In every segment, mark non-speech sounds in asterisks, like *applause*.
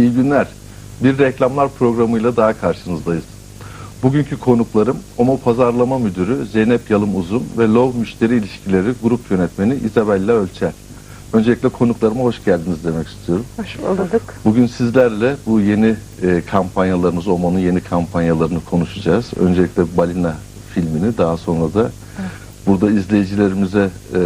İyi günler. Bir reklamlar programıyla daha karşınızdayız. Bugünkü konuklarım OMO Pazarlama Müdürü Zeynep Yalım Uzun ve LOV Müşteri İlişkileri Grup Yönetmeni Isabella Ölçer. Öncelikle konuklarıma hoş geldiniz demek istiyorum. Hoş bulduk. Bugün sizlerle bu yeni e, kampanyalarınız, OMO'nun yeni kampanyalarını konuşacağız. Öncelikle Balina filmini, daha sonra da burada izleyicilerimize e,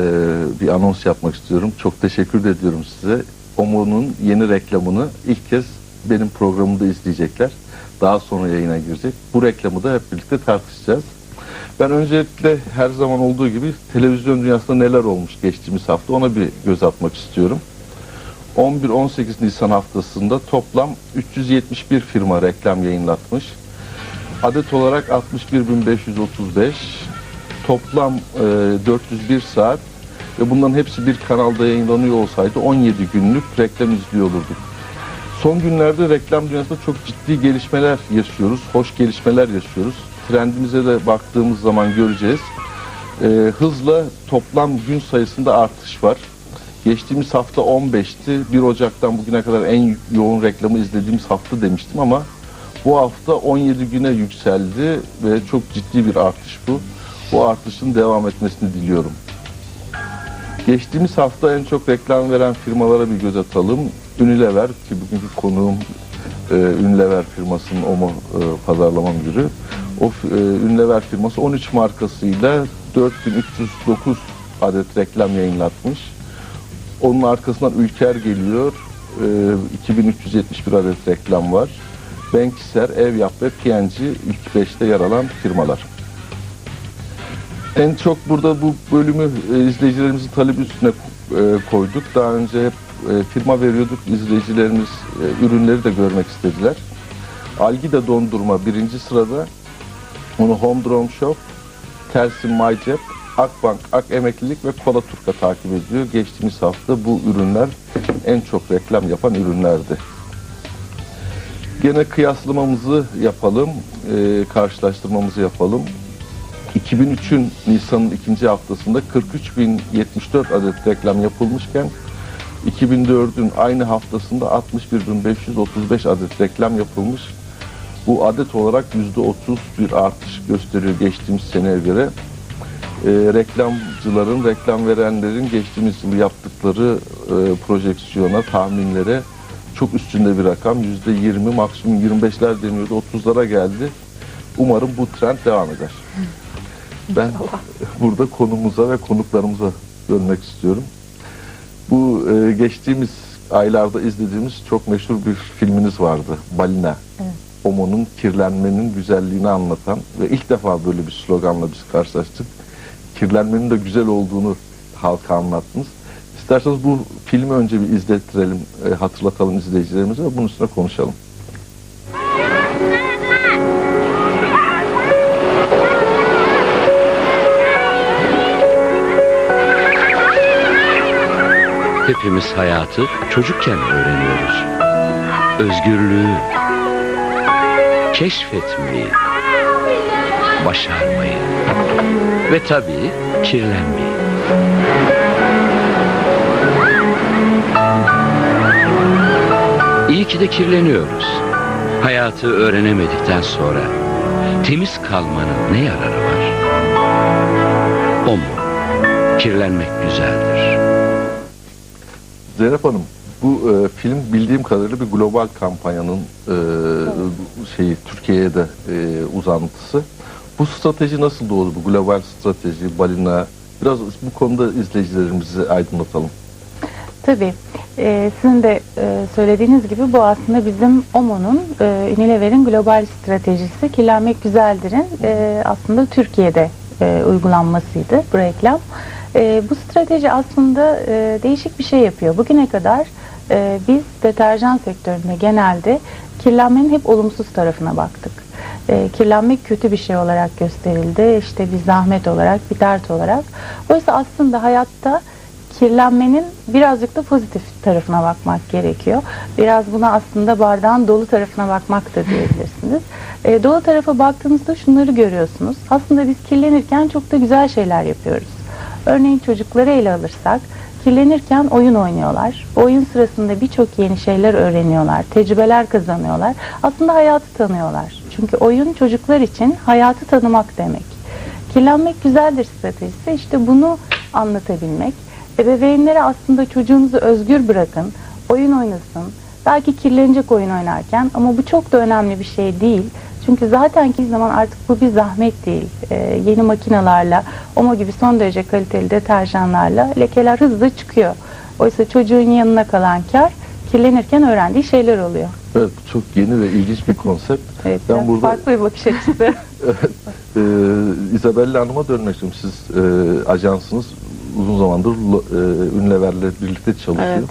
bir anons yapmak istiyorum. Çok teşekkür ediyorum size. OMO'nun yeni reklamını ilk kez benim programımda izleyecekler. Daha sonra yayına girecek. Bu reklamı da hep birlikte tartışacağız. Ben öncelikle her zaman olduğu gibi televizyon dünyasında neler olmuş geçtiğimiz hafta ona bir göz atmak istiyorum. 11-18 Nisan haftasında toplam 371 firma reklam yayınlatmış. Adet olarak 61.535, toplam e, 401 saat ve bunların hepsi bir kanalda yayınlanıyor olsaydı 17 günlük reklam izliyor olurduk. Son günlerde reklam dünyasında çok ciddi gelişmeler yaşıyoruz, hoş gelişmeler yaşıyoruz. Trendimize de baktığımız zaman göreceğiz. E, hızla toplam gün sayısında artış var. Geçtiğimiz hafta 15'ti. 1 Ocak'tan bugüne kadar en yoğun reklamı izlediğimiz hafta demiştim ama bu hafta 17 güne yükseldi ve çok ciddi bir artış bu. Bu artışın devam etmesini diliyorum. Geçtiğimiz hafta en çok reklam veren firmalara bir göz atalım. Unilever ki bugünkü konuğum e, Unilever firmasının OMO e, pazarlama müdürü. O e, Unilever firması 13 markasıyla 4309 adet reklam yayınlatmış. Onun arkasından Ülker geliyor. E, 2371 adet reklam var. Benkiser, Evyap ve P&G ilk 5'te yer alan firmalar. En çok burada bu bölümü e, izleyicilerimizin talebi üstüne e, koyduk. Daha önce hep e, firma veriyorduk. İzleyicilerimiz e, ürünleri de görmek istediler. Algida dondurma birinci sırada. Onu Home Drone Shop, Telsim MyCep, Akbank, Ak Emeklilik ve Kola Turka takip ediyor. Geçtiğimiz hafta bu ürünler en çok reklam yapan ürünlerdi. Gene kıyaslamamızı yapalım, e, karşılaştırmamızı yapalım. 2003'ün Nisan'ın ikinci haftasında 43.074 adet reklam yapılmışken 2004'ün aynı haftasında 61.535 adet reklam yapılmış. Bu adet olarak %30 bir artış gösteriyor geçtiğimiz seneye göre. Ee, reklamcıların, reklam verenlerin geçtiğimiz yıl yaptıkları e, projeksiyona, tahminlere çok üstünde bir rakam. %20, maksimum 25'ler deniyordu, 30'lara geldi. Umarım bu trend devam eder. Ben burada konumuza ve konuklarımıza dönmek istiyorum. Bu e, geçtiğimiz aylarda izlediğimiz çok meşhur bir filminiz vardı. Balina. Omo'nun kirlenmenin güzelliğini anlatan ve ilk defa böyle bir sloganla biz karşılaştık. Kirlenmenin de güzel olduğunu halka anlattınız. İsterseniz bu filmi önce bir izlettirelim, e, hatırlatalım izleyicilerimize ve bunun üstüne konuşalım. Hepimiz hayatı çocukken öğreniyoruz. Özgürlüğü, keşfetmeyi, başarmayı ve tabii kirlenmeyi. İyi ki de kirleniyoruz. Hayatı öğrenemedikten sonra temiz kalmanın ne yararı var? O mu? Kirlenmek güzeldir. Zeynep Hanım, bu e, film bildiğim kadarıyla bir global kampanyanın e, şeyi Türkiye'ye de e, uzantısı. Bu strateji nasıl doğdu? Bu global strateji, balina. Biraz bu konuda izleyicilerimizi aydınlatalım. Tabii. Ee, sizin de e, söylediğiniz gibi bu aslında bizim OMO'nun, e, Unilever'in global stratejisi Kirlenmek Güzeldir'in e, aslında Türkiye'de e, uygulanmasıydı bu reklam. E, bu strateji aslında e, değişik bir şey yapıyor. Bugüne kadar e, biz deterjan sektöründe genelde kirlenmenin hep olumsuz tarafına baktık. e, kirlenmek kötü bir şey olarak gösterildi. İşte bir zahmet olarak, bir dert olarak. Oysa aslında hayatta kirlenmenin birazcık da pozitif tarafına bakmak gerekiyor. Biraz buna aslında bardağın dolu tarafına bakmak da diyebilirsiniz. E, dolu tarafa baktığınızda şunları görüyorsunuz. Aslında biz kirlenirken çok da güzel şeyler yapıyoruz. Örneğin çocukları ele alırsak, kirlenirken oyun oynuyorlar. Oyun sırasında birçok yeni şeyler öğreniyorlar, tecrübeler kazanıyorlar. Aslında hayatı tanıyorlar. Çünkü oyun çocuklar için hayatı tanımak demek. Kirlenmek güzeldir stratejisi. İşte bunu anlatabilmek. Ebeveynlere aslında çocuğunuzu özgür bırakın, oyun oynasın. Belki kirlenecek oyun oynarken ama bu çok da önemli bir şey değil. Çünkü zaten ki zaman artık bu bir zahmet değil. Ee, yeni makinalarla, Omo gibi son derece kaliteli deterjanlarla lekeler hızlı çıkıyor. Oysa çocuğun yanına kalan kar kirlenirken öğrendiği şeyler oluyor. Evet çok yeni ve ilginç bir konsept. *laughs* Evet, Ben burada- farklı bir bakış açısı. *laughs* Ee, Isabella Hanım'a dönmek istiyorum. Siz e, ajansınız uzun zamandır e, Ünlever'le birlikte çalışıyor. Evet.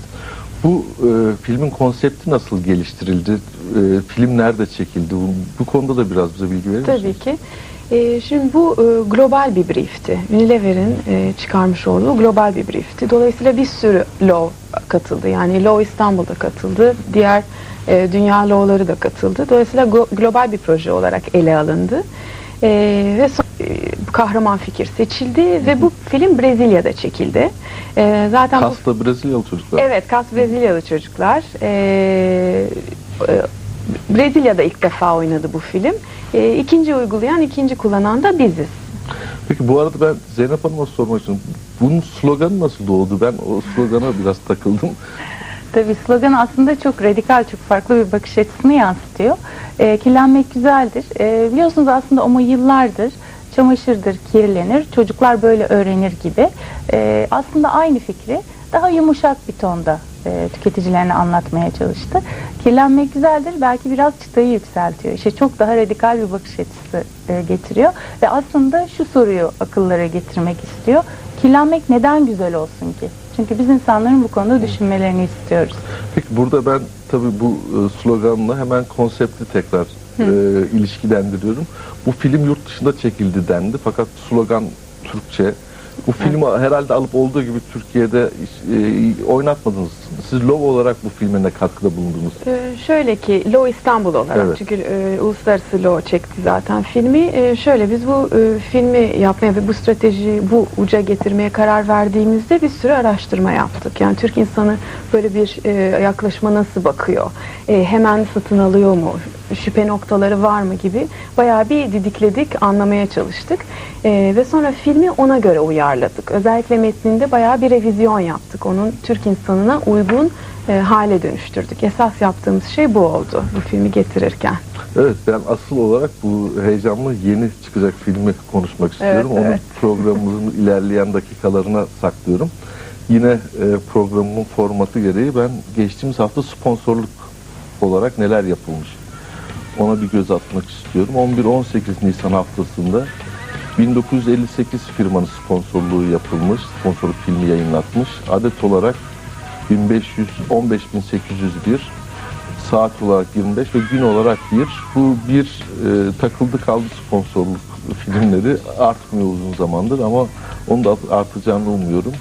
Bu e, filmin konsepti nasıl geliştirildi? E, film nerede çekildi? Bu, bu konuda da biraz bize bilgi verir misiniz? Tabii ki. Ee, şimdi bu e, global bir briefti. Unilever'in e, çıkarmış olduğu global bir briefti. Dolayısıyla bir sürü law katıldı. Yani Law İstanbul'da katıldı. Diğer e, dünya law'ları da katıldı. Dolayısıyla glo- global bir proje olarak ele alındı. Ve son- e, kahraman fikir seçildi ve bu film Brezilya'da çekildi. Ee, zaten bu Kasta Brezilyalı çocuklar. Evet, Kas Brezilyalı çocuklar. Ee, e, Brezilya'da ilk defa oynadı bu film. Ee, ikinci uygulayan, ikinci kullanan da biziz. Peki bu arada ben Zeynep Hanım'a sormak istiyorum. Bunun sloganı nasıl doğdu? Ben o slogana biraz takıldım. *laughs* Tabii slogan aslında çok radikal, çok farklı bir bakış açısını yansıtıyor. E, kirlenmek güzeldir. E, biliyorsunuz aslında ama yıllardır çamaşırdır, kirlenir, çocuklar böyle öğrenir gibi. E, aslında aynı fikri daha yumuşak bir tonda e, tüketicilerine anlatmaya çalıştı. Kirlenmek güzeldir, belki biraz çıtayı yükseltiyor. İşte çok daha radikal bir bakış açısı e, getiriyor. Ve aslında şu soruyu akıllara getirmek istiyor. Kirlenmek neden güzel olsun ki? Çünkü biz insanların bu konuda düşünmelerini istiyoruz. Peki burada ben tabii bu e, sloganla hemen konsepti tekrar e, ilişkilendiriyorum. Bu film yurt dışında çekildi dendi fakat slogan Türkçe. Bu filmi herhalde alıp olduğu gibi Türkiye'de e, oynatmadınız. Siz Love olarak bu filme ne katkıda bulundunuz? Ee, şöyle ki Law İstanbul olarak Evet. çünkü e, uluslararası Law çekti zaten filmi. E, şöyle biz bu e, filmi yapmaya ve bu stratejiyi bu uca getirmeye karar verdiğimizde bir sürü araştırma yaptık. Yani Türk insanı böyle bir e, yaklaşıma nasıl bakıyor? E, hemen satın alıyor mu? Şüphe noktaları var mı gibi bayağı bir didikledik, anlamaya çalıştık. E, ve sonra filmi ona göre uyarladık. Özellikle metninde bayağı bir revizyon yaptık. Onun Türk insanına uygun e, hale dönüştürdük. Esas yaptığımız şey bu oldu bu filmi getirirken. Evet ben asıl olarak bu heyecanlı yeni çıkacak filmi konuşmak istiyorum. Evet, Onu evet. *laughs* programımızın ilerleyen dakikalarına saklıyorum. Yine e, programımın formatı gereği ben geçtiğimiz hafta sponsorluk olarak neler yapılmış ona bir göz atmak istiyorum. 11-18 Nisan haftasında 1958 firmanın sponsorluğu yapılmış, sponsorluk filmi yayınlatmış. Adet olarak 1500, 15801 saat olarak 25 ve gün olarak bir. Bu bir e, takıldı kaldı sponsorluk filmleri artmıyor uzun zamandır ama onu da artacağını umuyorum.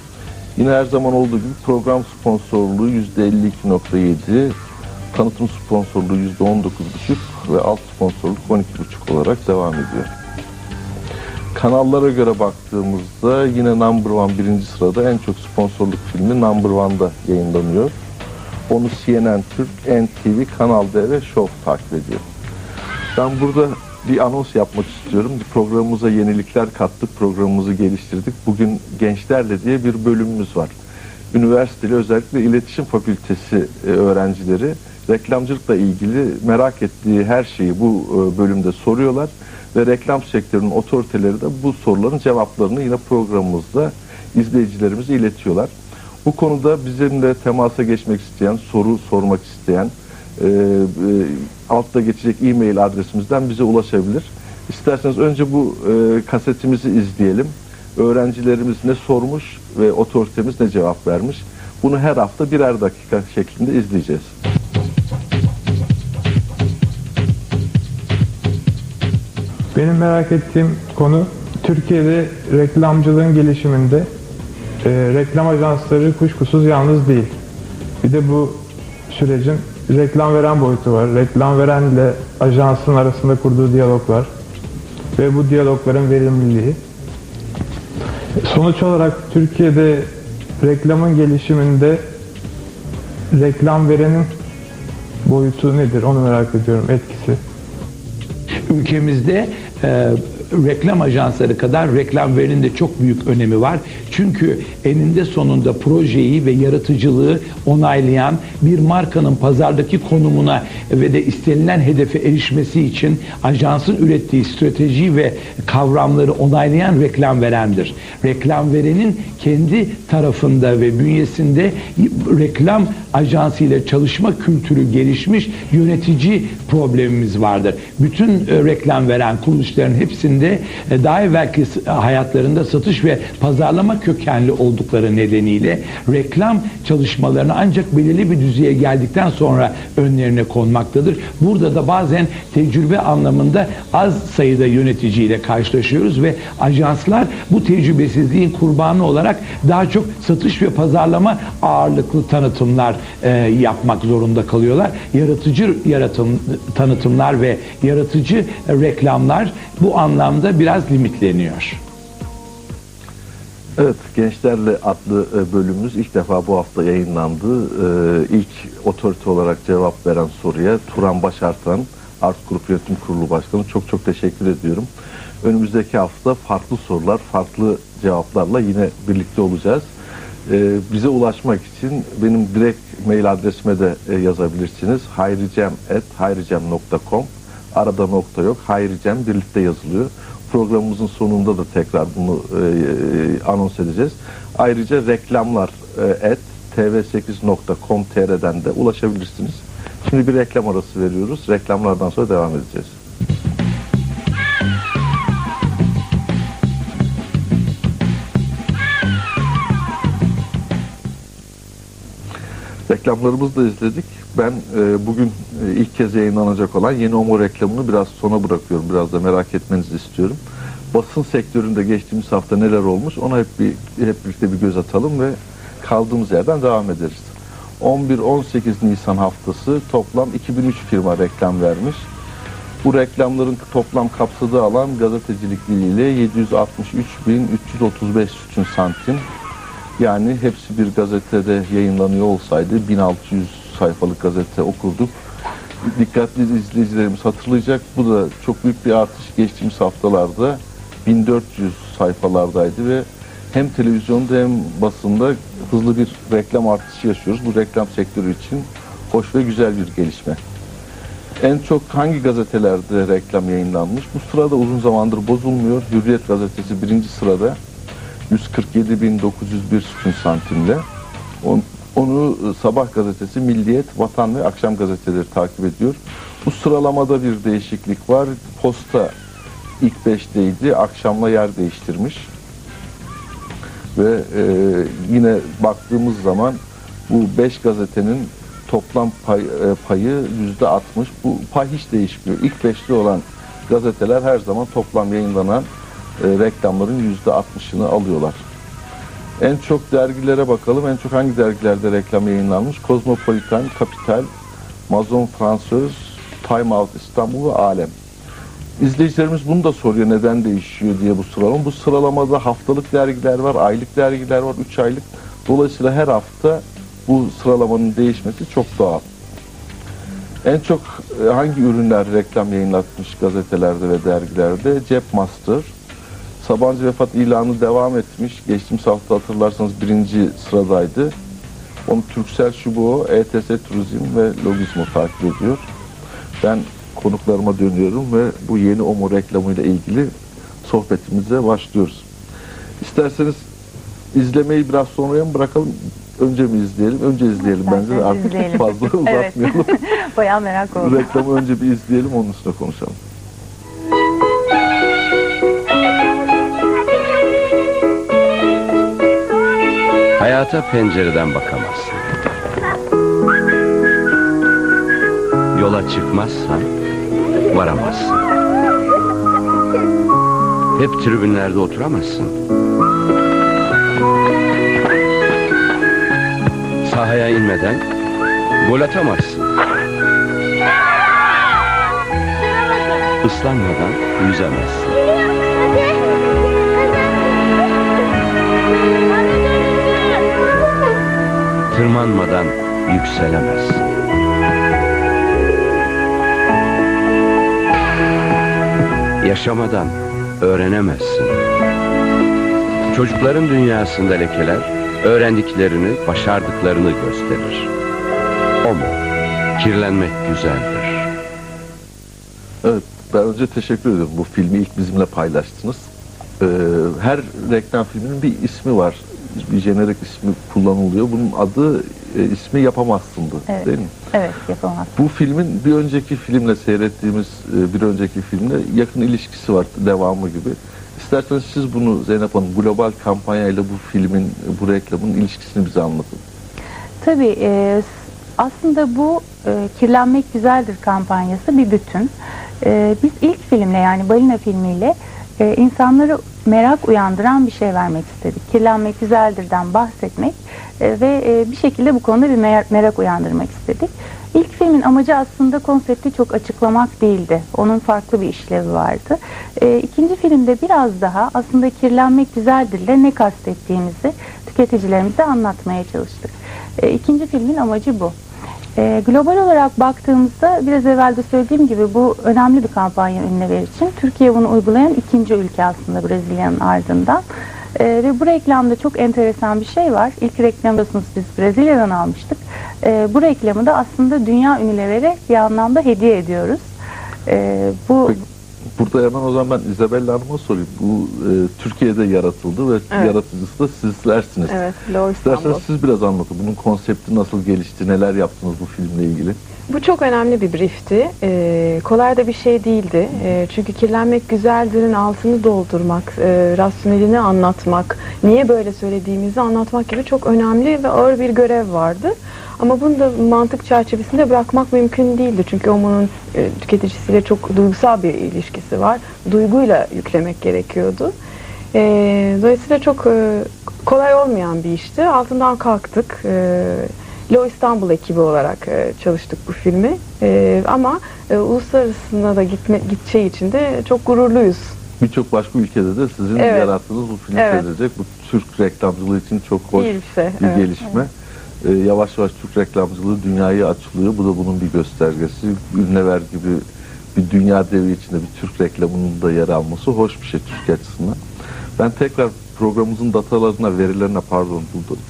Yine her zaman olduğu gibi program sponsorluğu %52.7, tanıtım sponsorluğu %19.5 ve alt sponsorluk 12.5 olarak devam ediyor. Kanallara göre baktığımızda yine Number One birinci sırada en çok sponsorluk filmi Number One'da yayınlanıyor. Onu CNN Türk, NTV, Kanal D ve Show takip ediyor. Ben burada bir anons yapmak istiyorum. Programımıza yenilikler kattık, programımızı geliştirdik. Bugün Gençlerle diye bir bölümümüz var. Üniversiteli özellikle iletişim fakültesi e, öğrencileri reklamcılıkla ilgili merak ettiği her şeyi bu e, bölümde soruyorlar ve reklam sektörünün otoriteleri de bu soruların cevaplarını yine programımızda izleyicilerimize iletiyorlar. Bu konuda bizimle temasa geçmek isteyen, soru sormak isteyen e, e, altta geçecek e-mail adresimizden bize ulaşabilir. İsterseniz önce bu e, kasetimizi izleyelim. Öğrencilerimiz ne sormuş ve otoritemiz ne cevap vermiş. Bunu her hafta birer dakika şeklinde izleyeceğiz. Benim merak ettiğim konu Türkiye'de reklamcılığın gelişiminde e, reklam ajansları kuşkusuz yalnız değil. Bir de bu sürecin reklam veren boyutu var. Reklam verenle ajansın arasında kurduğu diyalog var. Ve bu diyalogların verimliliği. Sonuç olarak Türkiye'de reklamın gelişiminde reklam verenin boyutu nedir onu merak ediyorum etkisi. Ülkemizde e, reklam ajansları kadar reklam verinin de çok büyük önemi var. Çünkü eninde sonunda projeyi ve yaratıcılığı onaylayan bir markanın pazardaki konumuna ve de istenilen hedefe erişmesi için ajansın ürettiği strateji ve kavramları onaylayan reklam verendir. Reklam verenin kendi tarafında ve bünyesinde reklam ajansı ile çalışma kültürü gelişmiş yönetici problemimiz vardır. Bütün e, reklam veren kuruluşların hepsinde e, daha evvelki s- hayatlarında satış ve pazarlama kökenli oldukları nedeniyle reklam çalışmalarını ancak belirli bir düzeye geldikten sonra önlerine konmaktadır. Burada da bazen tecrübe anlamında az sayıda yöneticiyle karşılaşıyoruz ve ajanslar bu tecrübesizliğin kurbanı olarak daha çok satış ve pazarlama ağırlıklı tanıtımlar e, yapmak zorunda kalıyorlar. Yaratıcı yaratım tanıtımlar ve yaratıcı reklamlar bu anlamda biraz limitleniyor. Evet, Gençlerle adlı e, bölümümüz ilk defa bu hafta yayınlandı. Ee, İlk otorite olarak cevap veren soruya Turan Başartan, Art Grup Yönetim Kurulu Başkanı çok çok teşekkür ediyorum. Önümüzdeki hafta farklı sorular, farklı cevaplarla yine birlikte olacağız. Ee, Bize ulaşmak için benim direkt mail adresime de e, yazabilirsiniz. hayricem.hayricem.com Arada nokta yok. Hayricem birlikte yazılıyor. Programımızın sonunda da tekrar bunu e, e, anons edeceğiz. Ayrıca reklamlar e, et tv8.com.tr'den de ulaşabilirsiniz. Şimdi bir reklam arası veriyoruz. Reklamlardan sonra devam edeceğiz. Reklamlarımızı da izledik. Ben e, bugün e, ilk kez yayınlanacak olan yeni Omo reklamını biraz sona bırakıyorum. Biraz da merak etmenizi istiyorum. Basın sektöründe geçtiğimiz hafta neler olmuş ona hep bir hep birlikte bir göz atalım ve kaldığımız yerden devam ederiz. 11-18 Nisan haftası toplam 2003 firma reklam vermiş. Bu reklamların toplam kapsadığı alan gazetecilik diliyle 763.335 sütun santim. Yani hepsi bir gazetede yayınlanıyor olsaydı 1600 sayfalık gazete okurduk. Dikkatli izleyicilerimiz hatırlayacak. Bu da çok büyük bir artış geçtiğimiz haftalarda 1400 sayfalardaydı ve hem televizyonda hem basında hızlı bir reklam artışı yaşıyoruz. Bu reklam sektörü için hoş ve güzel bir gelişme. En çok hangi gazetelerde reklam yayınlanmış? Bu sırada uzun zamandır bozulmuyor. Hürriyet gazetesi birinci sırada 147.901 sütun santimle. On- Onu e, Sabah gazetesi, Milliyet, Vatan ve Akşam gazeteleri takip ediyor. Bu sıralamada bir değişiklik var. Posta ilk beşteydi, akşamla yer değiştirmiş. Ve e, yine baktığımız zaman bu beş gazetenin toplam pay, e, payı yüzde 60. Bu pay hiç değişmiyor. İlk beşli olan gazeteler her zaman toplam yayınlanan e, reklamların yüzde 60'ını alıyorlar. En çok dergilere bakalım. En çok hangi dergilerde reklam yayınlanmış? Cosmopolitan, Capital, Mazon Fransöz, Time Out İstanbul ve Alem. İzleyicilerimiz bunu da soruyor neden değişiyor diye bu sıralama. Bu sıralamada haftalık dergiler var, aylık dergiler var, 3 aylık. Dolayısıyla her hafta bu sıralamanın değişmesi çok doğal. En çok e, hangi ürünler reklam yayınlatmış gazetelerde ve dergilerde? Cepmaster, Sabancı vefat ilanı devam etmiş. Geçtiğimiz hafta hatırlarsanız birinci sıradaydı. Onu Türksel Şubo, ETS Turizm ve Logizmo takip ediyor. Ben konuklarıma dönüyorum ve bu yeni OMO reklamıyla ilgili sohbetimize başlıyoruz. İsterseniz izlemeyi biraz sonraya mı bırakalım? Önce mi izleyelim? Önce izleyelim bence. İsterseniz Artık izleyelim. fazla *laughs* uzatmayalım. *laughs* Bayağı merak oldum. Reklamı önce bir izleyelim, onun üstüne konuşalım. Hayata pencereden bakamazsın. Yola çıkmazsan varamazsın. Hep tribünlerde oturamazsın. Sahaya inmeden gol atamazsın. Islanmadan yüzemezsin. Tırmanmadan yükselemezsin. Yaşamadan öğrenemezsin. Çocukların dünyasında lekeler öğrendiklerini, başardıklarını gösterir. O mu? Kirlenmek güzeldir. Evet, ben önce teşekkür ediyorum. Bu filmi ilk bizimle paylaştınız. Ee, her reklam filminin bir ismi var. Bir jenerik ismi kullanılıyor. Bunun adı e, ismi Yapamazsın'dı Evet. değil mi? Evet yapamaz. Bu filmin bir önceki filmle seyrettiğimiz e, bir önceki filmle yakın ilişkisi var devamı gibi. İsterseniz siz bunu Zeynep Hanım global kampanyayla bu filmin, bu reklamın ilişkisini bize anlatın. Tabii e, aslında bu e, Kirlenmek Güzeldir kampanyası bir bütün. E, biz ilk filmle yani Balina filmiyle e, insanları merak uyandıran bir şey vermek istedik. Kirlenmek Güzeldir'den bahsetmek e, ve e, bir şekilde bu konuda bir mer- merak uyandırmak istedik. İlk filmin amacı aslında konsepti çok açıklamak değildi. Onun farklı bir işlevi vardı. E, ikinci filmde biraz daha aslında kirlenmek güzeldirle ne kastettiğimizi tüketicilerimize anlatmaya çalıştık. E, ikinci filmin amacı bu. E, global olarak baktığımızda biraz evvel de söylediğim gibi bu önemli bir kampanya ünlüler için. Türkiye bunu uygulayan ikinci ülke aslında Brezilya'nın ardından. E, ve bu reklamda çok enteresan bir şey var. İlk reklamı biliyorsunuz biz Brezilya'dan almıştık. E, bu reklamı da aslında dünya ünlülere bir anlamda hediye ediyoruz. E, bu Burada hemen o zaman ben Isabella Hanım'a sorayım. Bu e, Türkiye'de yaratıldı ve Evet. yaratıcısı da sizlersiniz. Evet, İstanbul. İsterseniz siz biraz anlatın. Bunun konsepti nasıl gelişti, neler yaptınız bu filmle ilgili? Bu çok önemli bir briefti. Ee, kolay da bir şey değildi. Ee, çünkü kirlenmek güzeldir'in altını doldurmak, e, rasyonelini anlatmak, niye böyle söylediğimizi anlatmak gibi çok önemli ve ağır bir görev vardı. Ama bunu da mantık çerçevesinde bırakmak mümkün değildi. Çünkü Omo'nun e, tüketicisiyle çok duygusal bir ilişkisi var. Duyguyla yüklemek gerekiyordu. Ee, dolayısıyla çok e, kolay olmayan bir işti. Altından kalktık. Ee, Lo İstanbul ekibi olarak e, çalıştık bu filmi. E, ama e, uluslararasına da gitme, gideceği için de çok gururluyuz. Birçok başka ülkede de sizin Evet. yarattığınız bu film Evet. seyredilecek. Bu Türk reklamcılığı için çok hoş İyi bir şey. bir evet. gelişme. Ee, yavaş yavaş Türk reklamcılığı dünyaya açılıyor. Bu da bunun bir göstergesi. Ünlever gibi bir dünya devi içinde bir Türk reklamının da yer alması hoş bir şey Türkiye açısından. Ben tekrar programımızın datalarına, verilerine pardon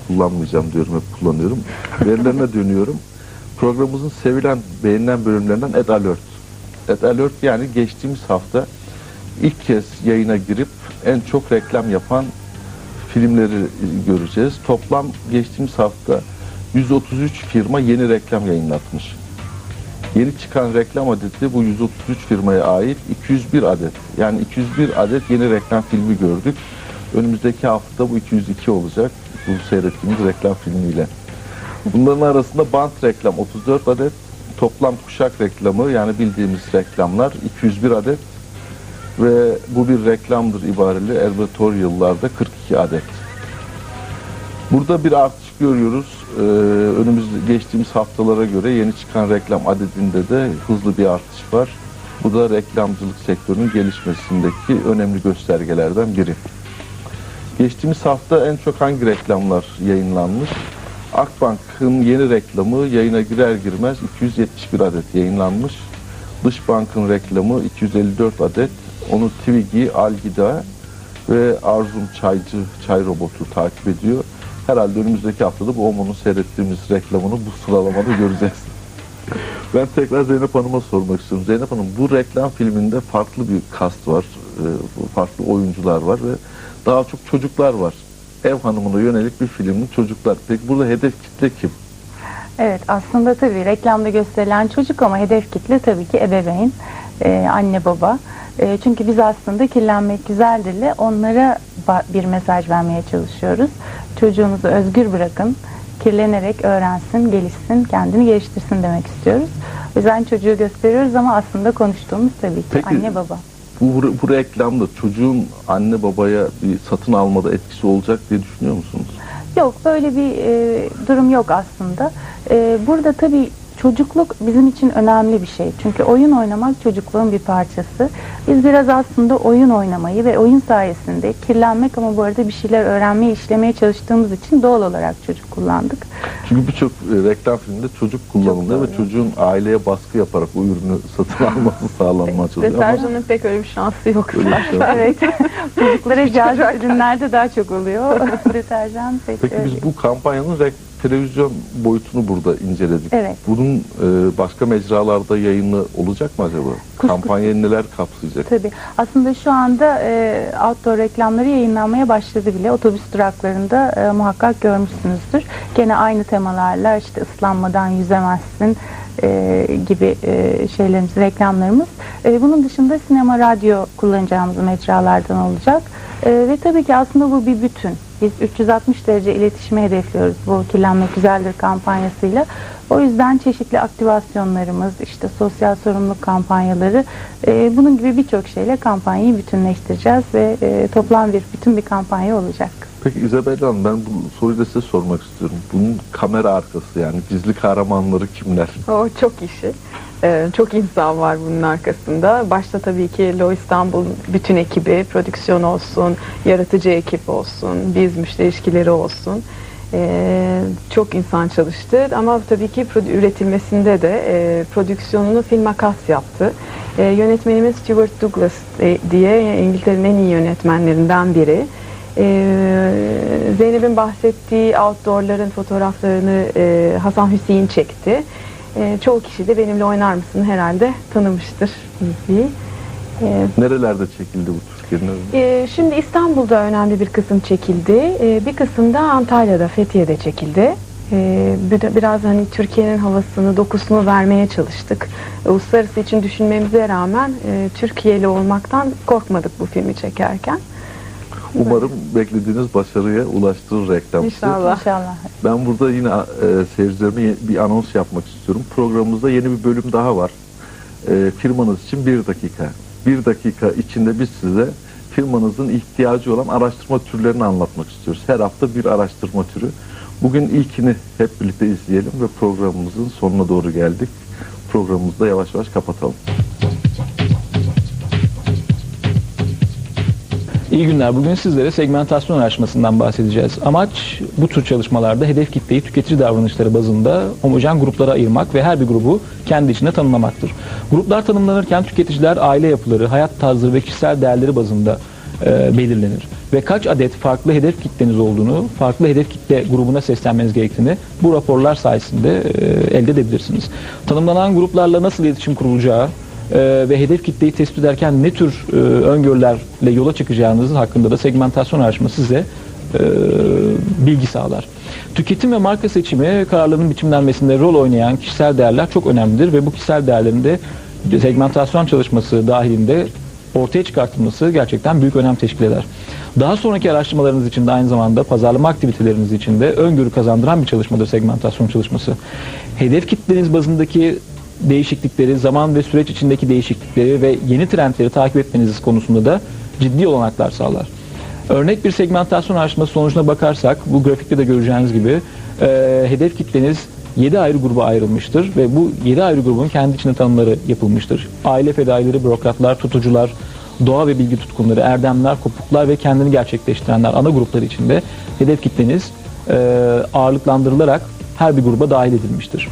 kullanmayacağım diyorum hep kullanıyorum. Verilerine *laughs* dönüyorum. Programımızın sevilen, beğenilen bölümlerinden Ed Alert. Ed Alert yani geçtiğimiz hafta ilk kez yayına girip en çok reklam yapan filmleri göreceğiz. Toplam geçtiğimiz hafta 133 firma yeni reklam yayınlatmış. Yeni çıkan reklam adeti bu 133 firmaya ait 201 adet. Yani 201 adet yeni reklam filmi gördük. Önümüzdeki hafta bu 202 olacak. Bu seyrettiğimiz reklam filmiyle. Bunların arasında bant reklam 34 adet, toplam kuşak reklamı yani bildiğimiz reklamlar 201 adet ve bu bir reklamdır ibareli editorial'larda 42 adet. Burada bir artış görüyoruz. Ee, önümüz geçtiğimiz haftalara göre yeni çıkan reklam adedinde de hızlı bir artış var. Bu da reklamcılık sektörünün gelişmesindeki önemli göstergelerden biri. Geçtiğimiz hafta en çok hangi reklamlar yayınlanmış? Akbank'ın yeni reklamı yayına girer girmez 271 adet yayınlanmış. Dış Bank'ın reklamı 254 adet. Onu Twiggy, Algida ve Arzum Çaycı çay robotu takip ediyor. Herhalde önümüzdeki haftada bu Omo'nun seyrettiğimiz reklamını bu sıralamada göreceğiz. *laughs* Ben tekrar Zeynep Hanım'a sormak istiyorum. Zeynep Hanım bu reklam filminde farklı bir kast var. e, Farklı oyuncular var ve daha çok çocuklar var. Ev hanımına yönelik bir filmin çocuklar. Peki burada hedef kitle kim? Evet aslında tabii reklamda gösterilen çocuk ama hedef kitle tabii ki ebeveyn, e, anne baba. E, çünkü biz aslında kirlenmek güzeldirle onlara bir mesaj vermeye çalışıyoruz. Çocuğunuzu özgür bırakın, kirlenerek öğrensin, gelişsin, kendini geliştirsin demek istiyoruz. O yüzden çocuğu gösteriyoruz ama aslında konuştuğumuz tabii ki Peki, anne baba. Bu, bu reklamda çocuğun anne babaya bir satın almada etkisi olacak diye düşünüyor musunuz? Yok böyle bir e, durum yok aslında. E, burada tabii çocukluk bizim için önemli bir şey. Çünkü oyun oynamak çocukluğun bir parçası. Biz biraz aslında oyun oynamayı ve oyun sayesinde kirlenmek ama bu arada bir şeyler öğrenmeye, işlemeye çalıştığımız için doğal olarak çocuk kullandık. Çünkü birçok e, reklam filminde çocuk kullanılıyor ve çocuğun aileye baskı yaparak o ürünü satın *laughs* alması sağlanmaya çalışıyor. Ama Deterjanın pek öyle bir şansı yok. öyle bir şey yok. *laughs* evet. *laughs* Çocuklara cazip ürünlerde daha çok oluyor. Deterjan pek Peki öyle. biz bu kampanyanın rek- televizyon boyutunu burada inceledik. Evet. Bunun e, başka mecralarda yayını olacak mı acaba? Kampanya neler kapsayacak? Tabii. Aslında şu anda e, outdoor reklamları yayınlanmaya başladı bile. Otobüs duraklarında e, muhakkak görmüşsünüzdür. Gene aynı temalarla işte ıslanmadan yüzemezsin e, gibi e, şeylerimiz, reklamlarımız. E, bunun dışında sinema, radyo kullanacağımız mecralardan olacak. E, ve tabii ki aslında bu bir bütün. Biz 360 derece iletişimi hedefliyoruz bu Kirlenmek Güzeldir kampanyasıyla. O yüzden çeşitli aktivasyonlarımız, işte sosyal sorumluluk kampanyaları, e, bunun gibi birçok şeyle kampanyayı bütünleştireceğiz ve e, toplam bir bütün bir kampanya olacak. Peki İzabel Hanım ben bu soruyu da size sormak istiyorum. Bunun kamera arkası yani gizli kahramanları kimler? O çok işi. Ee, çok insan var bunun arkasında. Başta tabii ki Lo İstanbul bütün ekibi, prodüksiyon olsun, yaratıcı ekip olsun, biz müşteri ilişkileri olsun. Ee, çok insan çalıştı ama tabii ki üretilmesinde de e, prodüksiyonunu Film Akas yaptı. E, yönetmenimiz Stuart Douglas e, diye İngiltere'nin en iyi yönetmenlerinden biri. Ee, Zeynep'in bahsettiği outdoorların fotoğraflarını e, Hasan Hüseyin çekti. E, çoğu kişi de benimle oynar mısın herhalde tanımıştır diziyi. E, Nerelerde çekildi bu Türkiye'nin? e, şimdi İstanbul'da önemli bir kısım çekildi. E, bir kısım da Antalya'da, Fethiye'de çekildi. E, biraz hani Türkiye'nin havasını, dokusunu vermeye çalıştık. E, uluslararası için düşünmemize rağmen e, Türkiye'li olmaktan korkmadık bu filmi çekerken. Umarım beklediğiniz başarıya ulaştırır reklam. İnşallah. İnşallah. Ben burada yine e, seyircilerime bir anons yapmak istiyorum. Programımızda yeni bir bölüm daha var. E, firmanız için bir dakika. Bir dakika içinde biz size firmanızın ihtiyacı olan araştırma türlerini anlatmak istiyoruz. Her hafta bir araştırma türü. Bugün ilkini hep birlikte izleyelim ve programımızın sonuna doğru geldik. Programımızı da yavaş yavaş kapatalım. İyi günler. Bugün sizlere segmentasyon araştırmasından bahsedeceğiz. Amaç bu tür çalışmalarda hedef kitleyi tüketici davranışları bazında homojen gruplara ayırmak ve her bir grubu kendi içinde tanımlamaktır. Gruplar tanımlanırken tüketiciler aile yapıları, hayat tarzları ve kişisel değerleri bazında e, belirlenir. Ve kaç adet farklı hedef kitleniz olduğunu, farklı hedef kitle grubuna seslenmeniz gerektiğini bu raporlar sayesinde e, elde edebilirsiniz. Tanımlanan gruplarla nasıl iletişim kurulacağı, ee, ve hedef kitleyi tespit ederken ne tür e, öngörülerle yola çıkacağınız hakkında da segmentasyon araştırması size e, bilgi sağlar. Tüketim ve marka seçimi kararların biçimlenmesinde rol oynayan kişisel değerler çok önemlidir ve bu kişisel değerlerin de segmentasyon çalışması dahilinde ortaya çıkartılması gerçekten büyük önem teşkil eder. Daha sonraki araştırmalarınız için de aynı zamanda pazarlama aktiviteleriniz için de öngörü kazandıran bir çalışmadır segmentasyon çalışması. Hedef kitleniz bazındaki değişiklikleri, zaman ve süreç içindeki değişiklikleri ve yeni trendleri takip etmeniz konusunda da ciddi olanaklar sağlar. Örnek bir segmentasyon araştırması sonucuna bakarsak, bu grafikte de göreceğiniz gibi e, hedef kitleniz 7 ayrı gruba ayrılmıştır ve bu 7 ayrı grubun kendi içinde tanımları yapılmıştır. Aile fedaileri, bürokratlar, tutucular, doğa ve bilgi tutkunları, erdemler, kopuklar ve kendini gerçekleştirenler ana grupları içinde hedef kitleniz e, ağırlıklandırılarak her bir gruba dahil edilmiştir.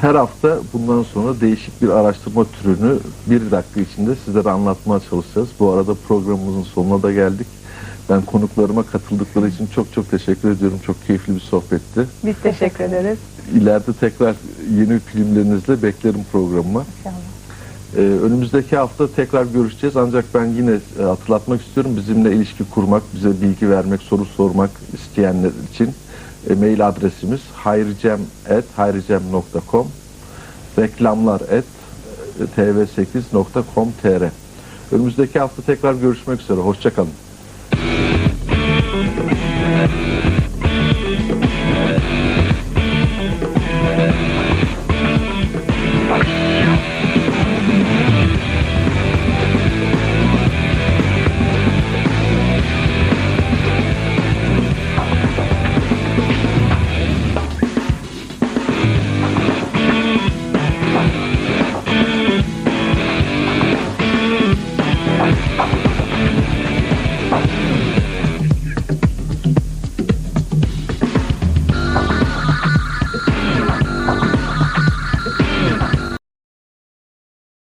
Her hafta bundan sonra değişik bir araştırma türünü bir dakika içinde sizlere anlatmaya çalışacağız. Bu arada programımızın sonuna da geldik. Ben konuklarıma katıldıkları için çok çok teşekkür ediyorum. Çok keyifli bir sohbetti. Biz teşekkür ederiz. İleride tekrar yeni filmlerinizle beklerim programıma. İnşallah. Ee, önümüzdeki hafta tekrar görüşeceğiz. Ancak ben yine e, hatırlatmak istiyorum. Bizimle ilişki kurmak, bize bilgi vermek, soru sormak isteyenler için e, mail adresimiz hayricem.hayricem.com reklamlar et tv8.com.tr Önümüzdeki hafta tekrar görüşmek üzere. Hoşçakalın.